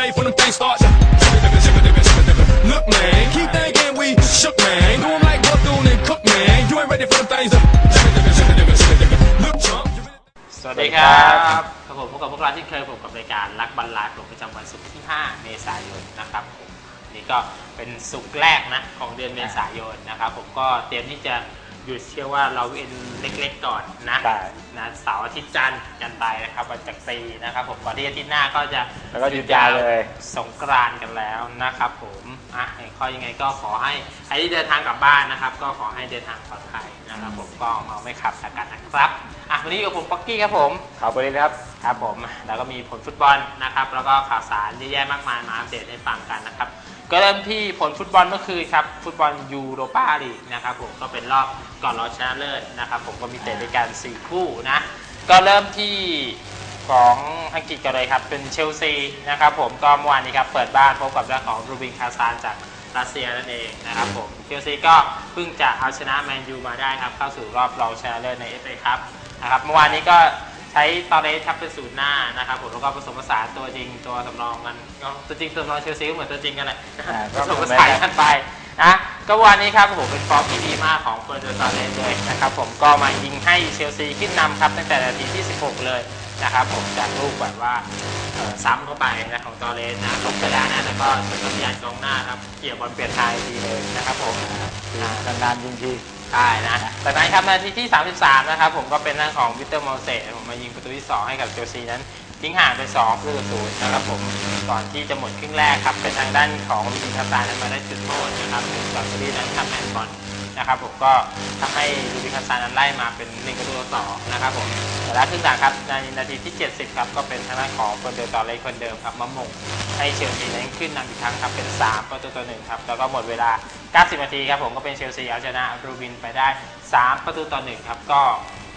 safe when them things start. Look, man, keep thinking we shook, man. Do 'em like Bethune and Cook, man. You ain't ready for them things. Look, chump. you really- สวัสดีครับครับผมพบกับพวกเราที่เคยผมกับรายการรักบรรลาดผมประจำวันศุกร์ที่ 5 เมษายนนะครับผมนี่ก็เป็นศุกร์แรกนะของเดือนเมษายนนะครับผมก็เตรียมที่จะ หยุดเชื่อว่าเราเอ็นเล็กๆก่อนนะใช่ นะเสาร์อาทิตย์จันทร์กันไปนะครับวันจักรีนะครับผมก่อนที่อาทิตย์หน้าก็จะแล้วก็หยุดยาวเลย สงกรานต์กันแล้วนะครับผมอะข้อยังไงก็ขอให้ใครที่เดินทางกลับบ้านนะครับ ก็ขอให้เดินทางปลอดภัยนะครับผมก็เมาไม่ขับแล้วกันนะครับอะวันนี้อยู่กับผมป๊อกกี้ครับผมขอบคุณครับ ครับผมแล้วก็มีผลฟุตบอลนะครับ แล้วก็ข่าวสารเยอะแยะมากมายมาอัปเดตให้ฟังกันนะครับ ก็เริ่มที่ผลฟุตบอลเมื่อคืนครับฟุตบอลยูโรปาลีกนะครับผมก็เป็นรอบก่อนรอบชนะเลิศนะครับผมก็มีเตะด้วยกัน4คู่นะก็เริ่มที่ของอังกฤษกันเลยครับเป็นเชลซีนะครับผมก็เมื่อวานนี้ครับเปิดบ้านพบกับเรื่องของรูบินคาซานจากรัสเซียนั่นเองนะครับผมเชลซีก็เพิ่งจะเอาชนะแมนยูมาได้ครับเข้าสู่รอบรองชนะเลิศในเอฟเอคัพนะครับเมื่อวานนี้ก็ ใช้ตอเรสครับเป็นศูนย์หน้านะครับผมแล้วก็ผสมผสานตัวจริงตัวสำรองกันตัวจริงตัวสำรองเชลซีก็เหมือนตัวจริงกันแหละผสมผสานกันไปนะก็วันนี้ครับผมเป็นฟอร์มที่ดีมากของเฟอร์เดอร์ตอเรสเลยนะครับผมก็มายิงให้เชลซีขึ้นนำครับตั้งแต่นาทีที่ 16 เลยนะครับผมจากลูกแบบว่าซ้ำเข้าไปนะของตอเรสนะลงไปแล้วนะแต่ก็เป็นสัญญาณกองหน้าครับเกี่ยวบอลเปลี่ยนทายดีเลยนะครับผมนานๆยิงที ใช่นะจากนั้นครับนาทีที่ 33 นะครับ ผมก็เป็นหน้าของวิเตอร์มอลเซ่ผมมายิงประตูที่ 2 ให้กับเชลซีนั้นทิ้งห่างไป2ประตูต่อศูนย์นะครับผมก่อนที่จะหมดครึ่งแรกครับเป็นทางด้านของลูบินคาซานั้นมาได้จุดโทษนะครับถึงกับซีรีนั้นทำแมนบอลนะครับผมก็ทำให้ลูบิคาซานั้นไล่มาเป็น1ประตูต่อสองนะครับผมแต่ละครึ่งหลังครับในนาทีที่ 70 ครับ ก็เป็นทางด้านของคนเดิมต่อเลยคนเดิมครับมะมงให้เชลซีนั้นขึ้นนำอีกครั้งครับเป็น 3 ประตูต่อหนึ่งครับแล้วก็หมดเวลา 90 นาทีครับผมก็เป็นเชลซีเอาชนะรูบินไปได้ 3 ประตูต่อหนึ่งครับก็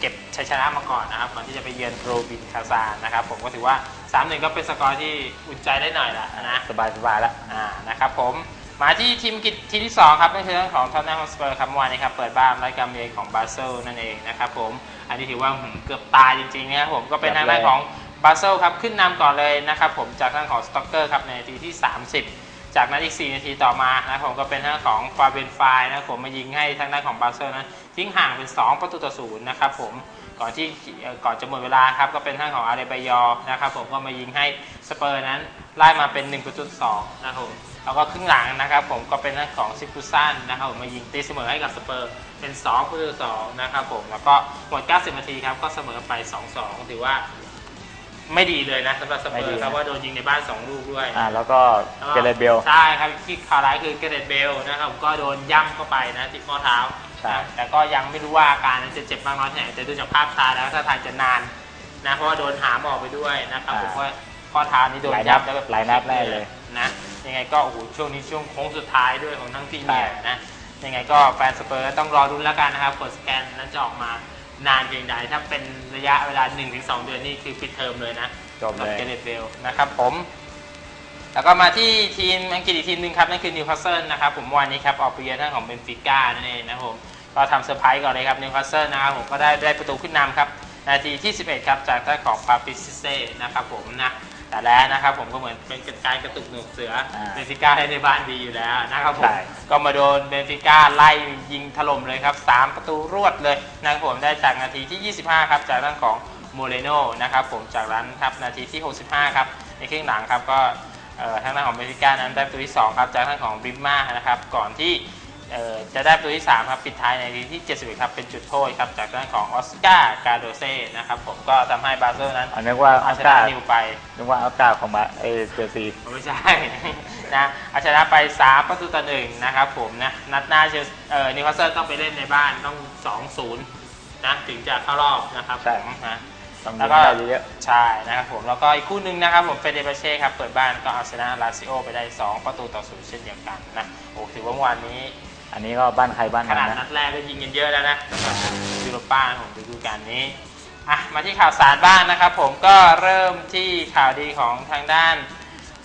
เก็บชัยชนะมาก่อนนะครับก่อนที่จะไปเยือนโรบินคาซานนะครับผมก็ถือว่า 3-1 ก็เป็นสกอร์ที่อุ่นใจได้หน่อยละนะสบายสบายๆแล้วอ่านะครับผมมาที่ทีมกิจทีมที่ 2 ครับนั่นคือเรื่องของทอตแนมฮอสเปอร์ครับเมื่อวานนี้ครับเปิดบ้านไล่กำเยือนของบาเซลนั่นเองนะครับผมอันนี้ถือว่าหืมเกือบตายจริงๆนะครับผมก็เป็นทางด้านของบาเซลครับขึ้นนำก่อนเลยนะครับผมจากทางของสต็อกเกอร์ครับในนาทีที่ 30 จากนั้นอีก 4 นาทีต่อมานะผมก็เป็นทางของฟาเบนไฟนะผมมายิงให้ทางด้านของบาเซลนั้นทิ้งห่างเป็น 2 ประตูต่อศูนย์นะครับผมก่อนที่ก่อนจะหมดเวลาครับก็เป็นทางของอาเรบายอนะครับผมก็มายิงให้สเปอร์นั้นไล่มาเป็น 1 ประตูสองนะครับผมแล้วก็ครึ่งหลังนะครับผมก็เป็นทางของซิกุซันนะครับผมมายิงตีเสมอให้กับสเปอร์เป็น2ประตูสองนะครับผมแล้วก็หมด 90 นาทีครับก็เสมอไป 2-2 ถือว่า ไม่ดีเลยนะสำหรับสเปอไม่ดีร์นะครับว่าโดนยิงในบ้าน 2 ลูกด้วยอ่าแล้วก็เกเรตเบลใช่ครับที่ข่าวร้ายคือเกเรตเบลนะครับก็โดนย่ำเข้าไปนะที่ข้อเท้าใช่นะแต่ก็ยังไม่รู้ว่าอาการนั้นจะเจ็บมากน้อยแค่ไหนแต่ดูจากภาพช้าแล้วถ้าทางจะนานนะเพราะว่าโดนหามออกไปด้วยนะครับผมว่าข้อเท้านี้โดนหลายนัดย่ำแล้วแบบหลายนัดแน่เลยนะยังไงก็โอ้โหช่วงนี้ช่วงโค้งสุดท้ายด้วยของทั้งพรีเมียร์ใช่นะยังไงก็แฟนสเปอร์ต้องรอรุ้นแล้วกันนะครับผลสแกนนั้นจะออกมา นานเพียงใดถ้าเป็นระยะเวลา 1-2 เดือนนี่คือปิดเทอมเลยนะจบเลย เกเรตเบลนะครับผม แล้วก็มาที่ทีมอังกฤษอีกทีมหนึ่งครับ นั่นคือนิวคาสเซิลนะครับผมวันนี้ครับ ออกไปเยือนทางของเบนฟิก้านั่นเองนะครับผมก็ทำเซอร์ไพรส์ก่อนเลยครับนิวคาสเซิลนะครับผมก็ได้ได้ประตูขึ้นนำครับ นาทีที่ 11 ครับ จากท่านของปาปิซิเซ่นะครับผมนะ แต่แล้วนะครับผมก็เหมือนเป็นการกระตุกหนวกเสืออ่าเบนฟิก้าให้ในบ้านดีอยู่แล้วนะครับผมใช่ก็มาโดนเบนฟิก้าไล่ยิงถล่มเลยครับ 3 ประตูรวดเลยนะครับผมได้จากนาทีที่ 25 ครับ จากด้านของโมเรโนนะครับผมจากนั้นครับนาทีที่ 65 ครับในครึ่งหลังครับก็เอ่อทางด้านของเบนฟิก้านั้นได้ประตูที่ 2 ครับจากทางของบริมมานะครับก่อนที่ เอ่อจะได้ประตูที่ 3 ครับ ปิดท้ายในนาทีที่ 71 ครับ เป็นจุดโทษครับ จากด้านของออสการ์กาโดเซ่นะครับผมก็ทำให้บาเซลนั้นอันนึกว่าเอาอัลชกานะนิวไป นึกว่าอัลกาของมาเอเชลซี ไม่ใช่ นะเอาชนะไป 3 ประตูต่อหนึ่งนะครับผมนะ นัดหน้าเชลเอ่อนิวคาสเซิลต้องไปเล่นในบ้านต้อง 2-0 นะ ถึงจะเข้ารอบนะครับใช่ ผมนะ ต้องแล้ยิวงก็ได้เยอะใช่นะครับผม แล้วก็อีกคู่หนึ่งนะครับผมเฟเดเบเช่ครับ เปิดบ้านก็เอาชนะลาซิโอไปได้ 2 ประตูต่อศูนย์เช่นเดียวกันนะ โอ้ถือว่าเมื่อวานนี้ๆ อันนี้ก็บ้านใครบ้านขมันนาดนะนัดแรกก็ยิงกันเยอะแล้วนะสำหรับยูโรป้าของฤดูกาลนี้อะมาที่ข่าวสารบ้างนะครับ ผมก็เริ่มที่ข่าวดีของทางด้าน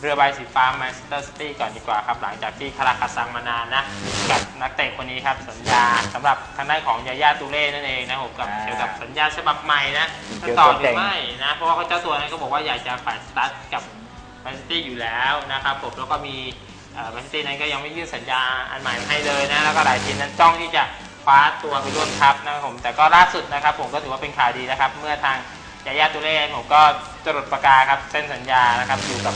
เรือใบสีฟ้าแมนเชสเตอร์ซิตี้ก่อนดีกว่าครับ หลังจากที่คาราคาซังมานานนะ กับนักเตะคนนี้ครับสัญญาสำหรับทางด้านของยาย่าตูเล่นั่นเองนะผมกับเกี่ยวกับสัญญาฉบับใหม่นะจะต่อหรือไม่นะ เพราะว่าเขาเจ้าตัวนั้นก็บอกว่าอยากจะฝ่ายสตาร์ทกับแมนซิตี้อยู่แล้วนะครับผมแล้วก็มี แมนซิตี้นั้นก็ยังไม่ยื่นสัญญาอันใหม่ให้เลยนะแล้วก็หลายทีมนั้นจ้องที่จะคว้าตัวไปร่วมทัพนะครับผมแต่ก็ล่าสุดนะครับ ผมก็ถือว่าเป็นข่าวดีนะครับ เมื่อทางยายาตุเล่ผมก็จรดประกาครับเซ็นสัญญานะครับอยู่กับ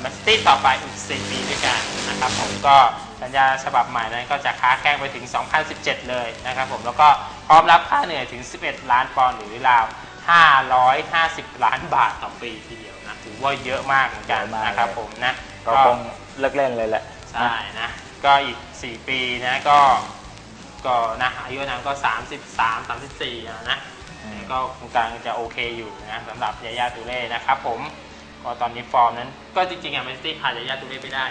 แมนซิตี้ต่อไปอีก 4 ปีด้วยกันนะครับผมก็สัญญาฉบับใหม่นั้นก็จะค้าแข้งไปถึง 2017 เลยนะครับผมแล้วก็พร้อมรับค่าเหนื่อยถึง 11 ล้านปอนด์หรือราว 550 ล้านบาทต่อปีทีเดียวนะถือว่าเยอะมากเหมือนกันนะครับผมนะก็คง เลิกเล่นเลยแหละ ใช่นะ ก็อีก 4 ปีนะก็ก็นะอายุอานามก็ 33 34อะนะอืม ก็คงกลางจะโอเคอยู่นะสำหรับยายาตูเล่นะครับผมก็ตอนนี้ฟอร์มนั้น ก็จริงๆอะแมนซิตี้ขาดยายาตูเล่ไม่ได้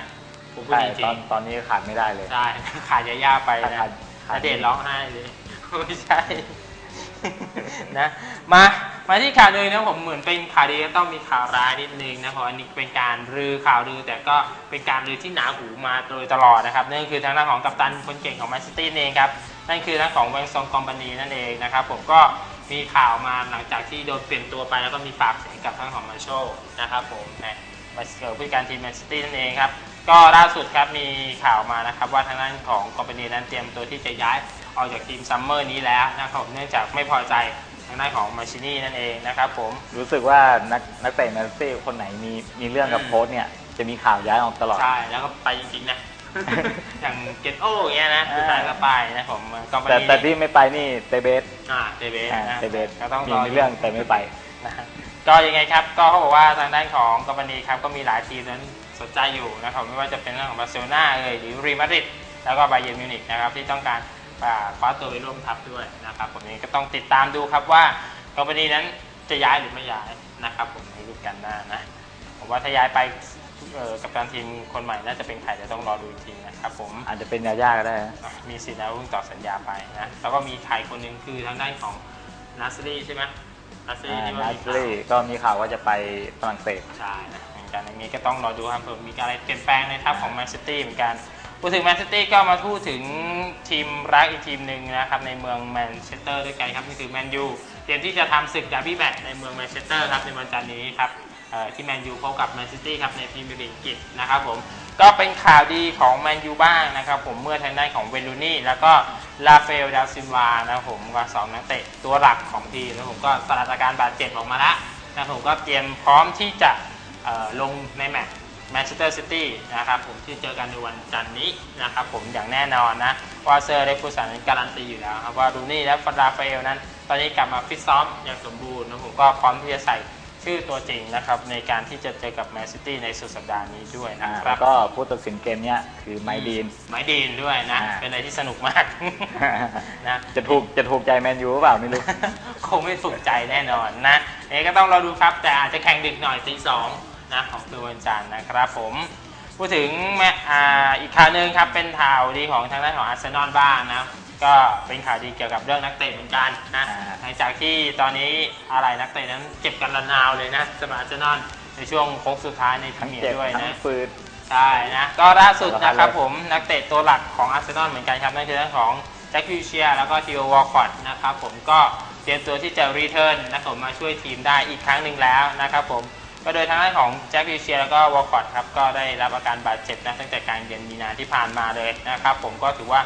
ผมพูดใช่จริตอนงตอนนี้ขาดไม่ได้เลย ๆใช่ ขาดยายาไปนะขาดขาด ณเดชน์ร้องไห้เลย ไม่ใช่ นะ มา มาที่ข่าวเลยนะผมเหมือนเป็นข่าวดีก็ต้องมีข่าวร้ายนิดนึงนะเพราะอันนี้เป็นการลือข่าวลือแต่ก็เป็นการลือที่หนาหูมาโดยตลอดนะครับนั่นคือทางด้านของกัปตันคนเก่งของแมนซิตี้เองครับนั่นคือทางของเวงซองคอมพานีนั่นเองนะครับผมก็มีข่าวมาหลังจากที่โดนเปลี่ยนตัวไปแล้วก็มีปากเสียงกับทางของมาโชนะครับผมนะมาเกิดผู้การทีมแมนซิตี้นั่นเองครับก็ล่าสุดครับมีข่าวมานะครับว่าทางด้านของคอมพานีนั้นเตรียมตัวที่จะย้ายออกจากทีมซัมเมอร์นี้แล้วนะครับเนื่องจากไม่พอใจางด้านของมาชินี่นั่นเองนะครับผม รู้สึกว่านักนักเตะแมนซิตี้คนไหนมีมีเรื่องกับอืมโค้ชเนี่ยจะมีข่าวย้ายออกตลอด ใช่ แล้วก็ไปจริงๆนะ อย่างเกตโออย่างเงี้ยนะอ่าสุดท้ายก็ไปนะผมก็แต่แต่ที่ไม่ไปนี่เตเบสอ่าเตเบสอ่านะเตเบสก็ต้องมีรอมีเรื่องแต่ไม่ไปนะฮะก็ยังไงครับก็เขาบอกว่าทางด้านของกัมปานีครับก็มีหลายทีมนั้นสนใจอยู่นะครับไม่ว่าจะเป็นเรื่องของบาร์เซโลนาเอ่ยหรือรีมาดริดแล้วก็ไบเยร์นมิวนิกนะครับที่ต้องการอ่า คว้าตัวไปร่วมทัพด้วยนะครับผมนี้ก็ต้องติดตามดูครับว่ากัมปานีนั้นจะย้ายหรือไม่ย้ายนะครับผมในฤดูกาลหน้านะผมว่าถ้าย้ายไปเอ่อกับการทีมคนใหม่น่าจะเป็นใครจะต้องรอดูอีกทีนะครับผมอาจจะเป็นยาย่าก็ได้นะอะมีสิทธิ์นะเพิ่งต่อสัญญาไปนะแล้วก็มีใครคนหนึ่งคือทางด้านของนัสรีใช่ไหมนัสรีอ่าที่ว่านามีซข่าวรีก็มีข่าวว่าจะไปฝรั่งเศสใช่นะเหมือนกันอย่างนี้ก็ต้องรอดูครับเผื่อมีอะไรเปลี่ยนแปลงในทัพของแมนซิตี้เหมือนกัน พูดถึงแมนซิตี้ก็มาพูดถึงทีมรักอีกทีมหนึ่งนะครับในเมืองแมนเชสเตอร์ด้วยกันครับนี่คือแมนยูเตรียมที่จะทำศึกดาร์บี้แมตช์ในเมืองแมนเชสเตอร์ครับในวันจันทร์นี้ครับที่แมนยูพบกับแมนซิตี้ครับในพรีเมียร์ลีกอังกฤษนะครับผมก็เป็นข่าวดีของแมนยูบ้างนะครับผมเมื่อทางด้านของเวลูนี่แล้วก็ลาเฟลดาซินวานะครับผมก็สองนักเตะตัวหลักของทีมนะผมก็สถานการณ์บาดเจ็บออกมาแล้วนะผมก็เตรียมพร้อมที่จะลงในแมตช์ แมนเชสเตอร์ซิตี้นะครับผมที่เจอกันในวันจันทร์นี้นะครับผมอย่างแน่นอนนะว่าเซอร์เล็กฟูสันนั้นการันตีอยู่แล้วครับว่ารูนี่และฟราเฟลนั้น ตอนนี้กลับมาฟิตซ้อมอย่างสมบูรณ์นะผมก็พร้อมที่จะใส่ชื่อตัวจริงนะครับในการที่จะเจอกับแมนซิตี้ในสุดสัปดาห์นี้ด้วยนะอ่าคแล้รับวก็ผู้ตัดสินเกมเนี้ยคือไมดีนไม้ดีนด้วยนะอ่าเป็นอะไรที่สนุกมากนะจะถูกจะถูกใจแมนยูหรือเปล่าไม่รู้คงไม่ถูกใจแน่นอนนะนี่ก็ต้องรอดูครับแต่อาจจะแข่งดึกหน่อยตีสอง นะของคืนวันจันทร์นะครับผมพูดถึงแมอ,อีกข่าวหนึ่งครับเป็นข่าวดีของทางด้านของอาร์เซนอลบ้างนะก็เป็นข่าวดีเกี่ยวกับเรื่องนักเตะเหมือนกันนะหลังจากที่ตอนนี้อะไรนักเตะนั้นเจ็บกันระนาวเลยนะสำหรับอาร์เซนอลในช่วงโค้งสุดท้ายในพรีทั้งเมียร์ด้วยนะฟืดใช่นะก็ล่าสุดนะครับผมนักเตะตัวหลักของอาร์เซนอลเหมือนกันครับนั่นคือเรื่องของแจ็ควิวเชียแล้วก็ทีโอวอลคอตนะครับผมก็เตรียมตัวที่จะรีเทิร์นนะครับผมมาช่วยทีมได้อีกครั้งหนึ่งแล้วนะครับผม ก็โดยทางด้านของแจ็ควิเชียแล้วก็วอลคอตครับก็ได้รับอาการบาดเจ็บนะตั้งแต่กลางเดือนมีนาที่ผ่านมาเลยนะครับผมก็ถือว่า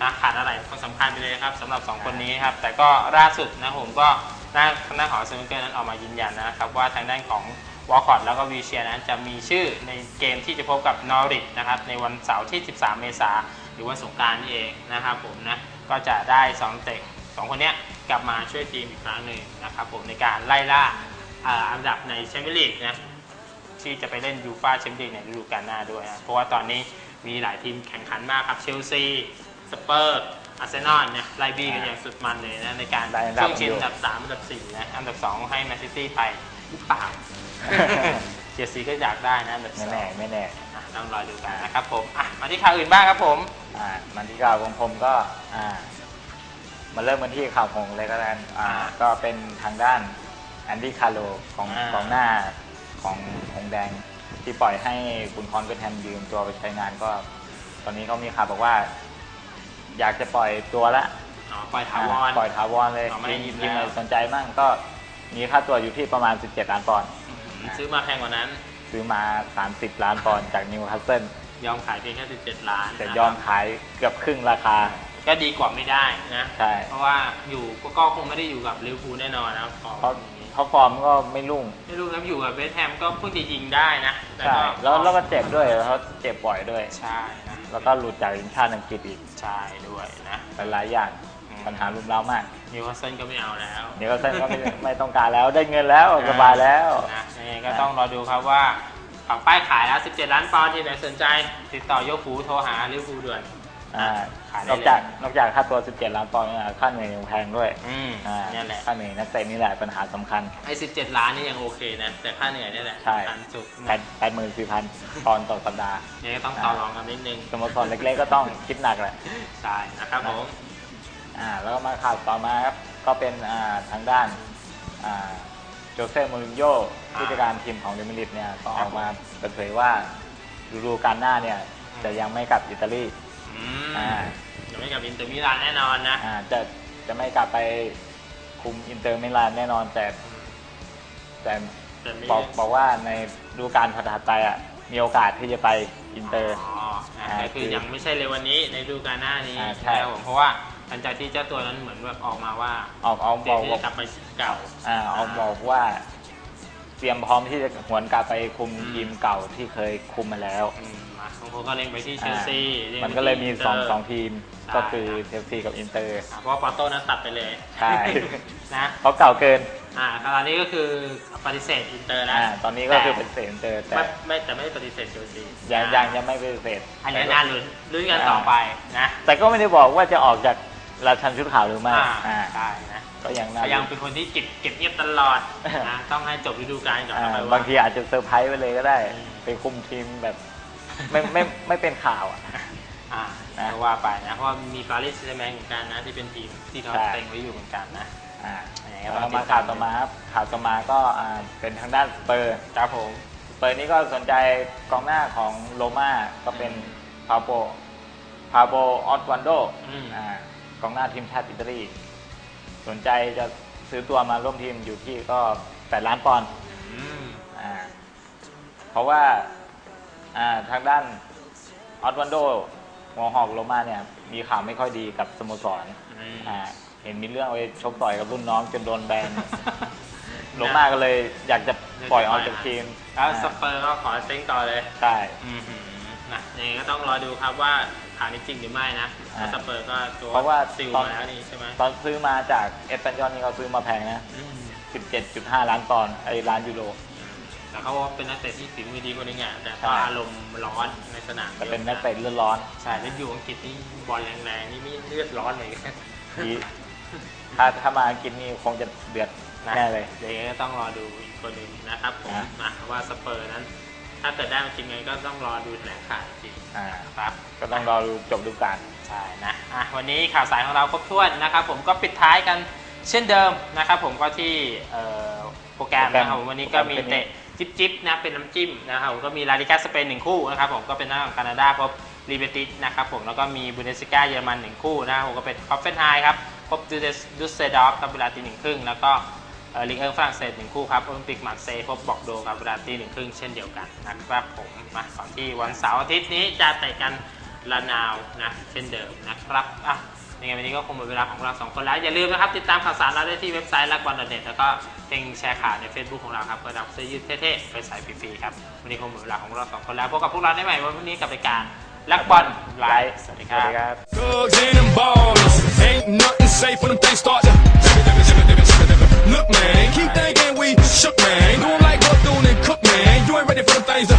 นะขาดอะไรคนสำคัญไปเลยครับสำหรับสองคนนี้ครับแต่ก็ล่าสุดนะผมก็หน้าหน้าหอสมุนเกอร์นั้นออกมายืนยันนะครับว่าทางด้านของวอลคอตแล้วก็วีเชียนั้นจะมีชื่อในเกมที่จะพบกับนอริทนะครับในวันเสาร์ที่ 13 เมษาหรือว่าสงการนี่เองนะครับผมนะก็จะได้2เตะสองคนนี้กลับมาช่วยทีมอีกครั้งหนึ่งนะครับผมในการไล่ล่า อ่าอันดับในแชมเปี้ยนลีกนะที่จะไปเล่นยูฟ่าแชมเปี้ยนลีกในฤดูกาลหน้าด้วยนะเพราะว่าตอนนี้มีหลายทีมแข่งขันมากครับเชลซีสเปอร์อาร์เซนอลเนี่ยไล่บี้กันอย่างสุดมันเลยนะในการได้อันดับช่วงชิงอยู่อันดับ3อันดับ4นะอันดับ2ให้แมนซิตี้ไปหรือเปล่า เชียร์ซีก็อยากได้นะอันดับสไม่องแน่ไม่แน่อะต้องรอดูกันนะครับผมอะมาที่ข่าวอื่นบ้างครับผม อ่ามันที่ข่าวของผมก็อ่ามาเริ่มกันที่ข่าวของเลยก็แล้วกันอ่าอ่า ก็เป็นทางด้าน แอนดี้คาร์โลของอ่ากองหน้าของหงแดง ที่ปล่อยให้คุณคอนเกนแฮมยืมตัวไปใช้งานก็ ตอนนี้เขามีข่าวบอกว่า อยากจะปล่อยตัวละอ๋อปล่อยถาวร อ่าปล่อยถาวรเลยอ๋อไม่ได้ทีมยืมทีมแล้วไหนสนใจบ้างก็มีค่าตัวอยู่ที่ประมาณ 17 ล้านปอนด์ซื้อมาแพงกว่านั้น ซื้อมา 30 ล้านปอนด์จากนิวคาสเซิลยอมขายเพียงแค่17 ล้านแต่นะครับยอมขายเกือบครึ่งราคาก็ดีกว่าไม่ได้นะ ใช่ เพราะว่าอยู่ก็ก็คงไม่ได้อยู่กับลิเวอร์พูลแน่นอนนะครับขอเพราะงนี้ เพราะฟอร์มก็ไม่รุ่งไม่รู้ครับอยู่กับเวสต์แฮมก็เพิ่งจะยิงได้นะแต่ใช่ก็แล้วแล้วก็เจ็บด้วยแล้วเขาเจ็บบ่อยด้วย ใช่นะแล้วก็หลุดจากทีมชาติอังกฤษอีกใช่ด้วยนะหลายๆอย่างอืมปัญหารุมเร้ามากนิวคาสเซิลก็ไม่เอาแล้วนิวคาสเซิลก็ไม่ ไม่ต้องการแล้วได้เงินแล้วสบายแล้ว นะยังไงก็ต้องรอดูครับว่าฝั่งป้ายขายแล้ว 17 ล้านปอนด์ที่ไหนสนใจ ติดต่อโยฟูโทรหาลิเวอร์พูลด่วนอ่า ขายได้นอกจากนอกจากค่าตัว 17 ล้านปอนด์เนี่ยค่าเหนื่อยยังแพงด้วยอืมอ่าเนี่ยแหละ ค่าเหนื่อยนักเตะนี่แหละปัญหาสำคัญ ไอ้17ล้านนี่ยังโอเคนะ แต่ค่าเหนื่อยเนี่ยแหละใช่สำคัญสุดแปดแปดหมื่นสี่พันปอนด์ต่อสัปดาห์ยังไงก็ต้องต่อรองกันนิดนึงสโมสรเล็กๆก็ต้องคิดหนักแหละ ใช่นะครับผม อ่าแล้วก็มาข่าวต่อมาครับ ก็เป็นอ่าทางด้านอ่าโจเซ่มูรินโญ่ผู้จัดการทีมของเรอัลมาดริดเนี่ยก็ออกมาเปิดเผยว่าฤดูกาลหน้าเนี่ย จะยังไม่กลับอิตาลี อืมอ่ายังไม่กับอินเตอร์มิลานแน่นอนนะอ่าจะจะไม่กลับไปคุมอินเตอร์มิลานแน่นอน แต่ แต่แต่ไม่บอกบอกว่าในฤดูกาลถัดๆไปอะมีโอกาสที่จะไปอินเตอร์ อ๋อนะอ่าก็คือคือยังไม่ใช่เร็ววันนี้ในฤดูกาลหน้านี้อ่าใช่ นะครับผมเพราะว่าหลังจากที่เจ้าตัวนั้นเหมือนแบบออกมาว่าออกเอาเตบรียอมกที่ว่าจะกลับไปเก่า อ่าเอาบอกว่า เตรียมพร้อมที่จะหวนกลับไปคุมอืม ทีมเก่าที่เคยคุมมาแล้ว อืมมา บางคนก็เล็งไปที่เชลซีล็งมันไปก็เลยมีที่สองเตร์สองทีมใช่ ก็คือเชลซีกับอินเตอร์อ่าเพราะว่าปอร์โต้นั้นตัดไปเลยใช่ นะ เขาเก่าเกินอ่าตอนนี้ก็คือปฏิเสธอินเตอร์แล้วอ่าตอนนี้ก็คือเป็นเซอินเตอร์แต่ไม่ไม่แต่ไม่ปฏิเสธเชลซียังยังยังไม่ปฏิเสธอันนี้น่าลุ้นลุ้นกันต่อไปนะแต่ก็ไม่ได้บอกว่าจะออกจากราชันชุดขาวหรือไม่อ่าอ่าใช่นะก็ยังน่าก็ยังเป็นคนที่เก็บเก็บเงียบตลอดนะต้องให้จบฤดูกาลก่อนอ่าเอาไปว่า บางทีอาจจะเซอร์ไพรส์ไปเลยก็ได้ อืม ไปคุมทีมแบบ ไม่ไม่ไม่เป็นข่าวอะ อ่านะก็ว่าไปนะ เพราะว่ามีปารีสแซงต์แมงเหมือนกันนะ ที่เป็นทีมที่เขาใช่ เต็งไว้อยู่เหมือนกันนะ อ่ายังไงก็แล้วต้องมาติดตามข่าวต่อมาครับข่าวต่อมาก็อ่าเป็นทางด้านสเปอร์ ครับผมสเปอร์นี่ก็สนใจกองหน้าของโรม่าก็เป็นพาโปพาโปออสวันโดอืมอ่ากองหน้าทีมชาติอิตาลีสนใจจะซื้อตัวมาร่วมทีมอยู่ที่ก็ 8 ล้านปอนด์อืมอ่าเพราะว่า อ่าทางด้านออสวันโดหัวหอกโรม่าเนี่ยมีข่าวไม่ค่อยดีกับสโมสรอืมอ่าเห็นมีเรื่องไปชกต่อยกับรุ่นน้องจนโดนแบนโรม่าก็เลยอยากจะปล่อยออกจากทีมแล้วสเปอร์ก็ขอเซ็งต่อเลยใช่อืมหือนะยังไงก็ต้องรอดูครับว่าข่าวนี้จริงหรือไม่นะอ่าเพราะสเปอร์ก็ตัวเพราะว่าซิลตอนมาแล้วนี่ใช่ไหมตอนซื้อมาจากเอสปันยอนนี่เขาซื้อมาแพงนะอืม17.5 ล้านปอนด์ไอ้ล้านยูโร แต่เขาว่าเป็นนักเตะที่ฝีมือดีคนหนึงอะแต่ใช่ก็อารมณ์ร้อนในสนามแต่เป็นนักเตะเลือดร้อนใช่แล้วอยู่อังกฤษนี่บอลแรงๆนี่มีเลือดร้อนเลยดีถ้าถ้ามาอังกินนี่คงจะเดือดนะแน่เลยเดี๋ยวยังไงก็ต้องรอดูอีกคนหนึ่งนะครับผมอะนะว่าสเปอร์นั้น ถ้าเกิดได้มาจริงไงก็ต้องรอดูแถลงข่าวจริงอ่าครับก็ต้องรอดูจบฤดูกาลใช่นะอะวันนี้ข่าวสารของเราครบถ้วนนะครับ ผมก็ปิดท้ายกันเช่นเดิมนะครับ ผมก็ที่เอ่อโปรแกรมนะครับผมวันนี้ก็มีเตะ จิ๊บจิ๊บนะเป็นน้ำจิ้มนะครับผมก็มีลาลิกาสเปนหนึ่งคู่นะครับผมก็เป็นหน้าของแคนาดาพบลีเบติสนะครับผมแล้วก็มีบุนเดสลิก้าเยอรมันหนึ่งคู่นะครับผมก็เป็นคอฟเฟนไฮครับพบดูเดสดูเซดอฟครับเวลาตีหนึ่งครึ่งแล้วก็ลิงเอิงฝรั่งเศสหนึ่งคู่ครับโอลิมปิกมาร์เซย์พบบอกโดครับเวลาตีหนึ่งครึ่งเช่นเดียวกันนะครับผมมาก่อนที่วันเสาร์อาทิตย์นี้จะเตะกันละนาวนะเช่นเดิมนะครับอะ ยังไงวันนี้ก็คงหมดเวลาของเราสองคนแล้วอย่าลืมนะครับติดตามข่าวสารเราได้ที่เว็บไซต์ลักบอลเน็ตแล้วก็เพลงแชร์ข่าวใน Facebook ของเราครับเพื่อรับเสื้อยืดเท่ๆไปใส่ฟรีๆครับวันนี้คงหมดเวลาของเราสองคนแล้วพบกับพวกเราได้ใหม่วันพรุ่งนี้กับรายการลักบอลไลฟ์สวัสดีคสวัสรับดีครับ Thugs and them ballers. Ain't nothing safe when them things start to. Look, man, keep thinking we shook, man. Doing like Bethune and Cook, man. You ain't ready for them things to.